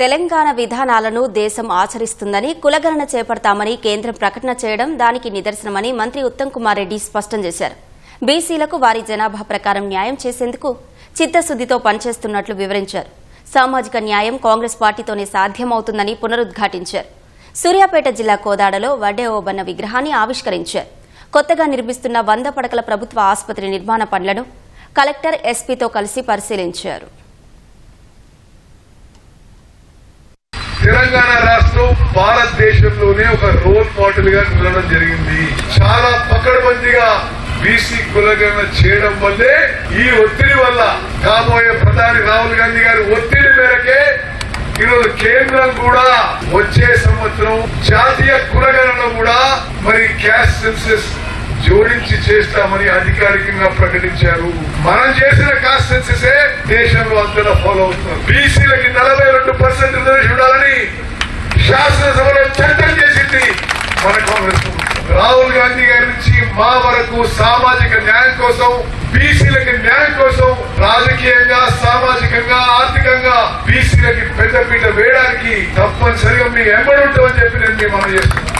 తెలంగాణ విధానాలను దేశం ఆచరిస్తుందని కులగణన చేపడతామని కేంద్రం ప్రకటన చేయడం దానికి నిదర్శనమని మంత్రి ఉత్తమ్ కుమార్ రెడ్డి స్పష్టం చేశారు. బీసీలకు వారి జనాభా ప్రకారం న్యాయం చేసేందుకు చిత్తశుద్దితో పనిచేస్తున్నట్లు వివరించారు. సామాజిక న్యాయం కాంగ్రెస్ పార్టీతోనే సాధ్యమవుతుందని పునరుద్ఘాటించారు. సూర్యాపేట జిల్లా కోదాడలో వడ్డే ఓబన్న విగ్రహాన్ని ఆవిష్కరించారు. కొత్తగా నిర్మిస్తున్న వంద పడకల ప్రభుత్వ ఆసుపత్రి నిర్మాణ పనులను కలెక్టర్ ఎస్పీతో కలిసి పరిశీలించారు. తెలంగాణ రాష్ట్రం భారతదేశంలోనే ఒక రోల్ మోడల్గా నిలవడం జరిగింది. చాలా పకడ్బందీగా బీసీ కులగణన చేయడం వల్లే ఈ ఒత్తిడి వల్ల కాబోయే ప్రధాని రాహుల్ గాంధీ గారి ఒత్తిడి మేరకే ఈరోజు కేంద్రం కూడా వచ్చే సంవత్సరం జాతీయ కులగణన కూడా మరి క్యాష్ సెన్సెస్ జోడించి చేస్తామని అధికారికంగా ప్రకటించారు. మనం చేసిన కాస్ట్ సెన్సెసే దేశంలో అంతటా ఫాలో అవుతున్నారు. బీసీలకి నలభై రెండు చట్టం చేసింది మన కాంగ్రెస్ రాహుల్ గాంధీ గారి నుంచి మా వరకు సామాజిక న్యాయం కోసం బీసీలకి న్యాయం కోసం రాజకీయంగా సామాజికంగా ఆర్థికంగా బీసీలకి పెద్దపీట వేయడానికి తప్పనిసరిగా మీ ఎంబడి ఉంటామని చెప్పి నేను మనం చేస్తున్నాను.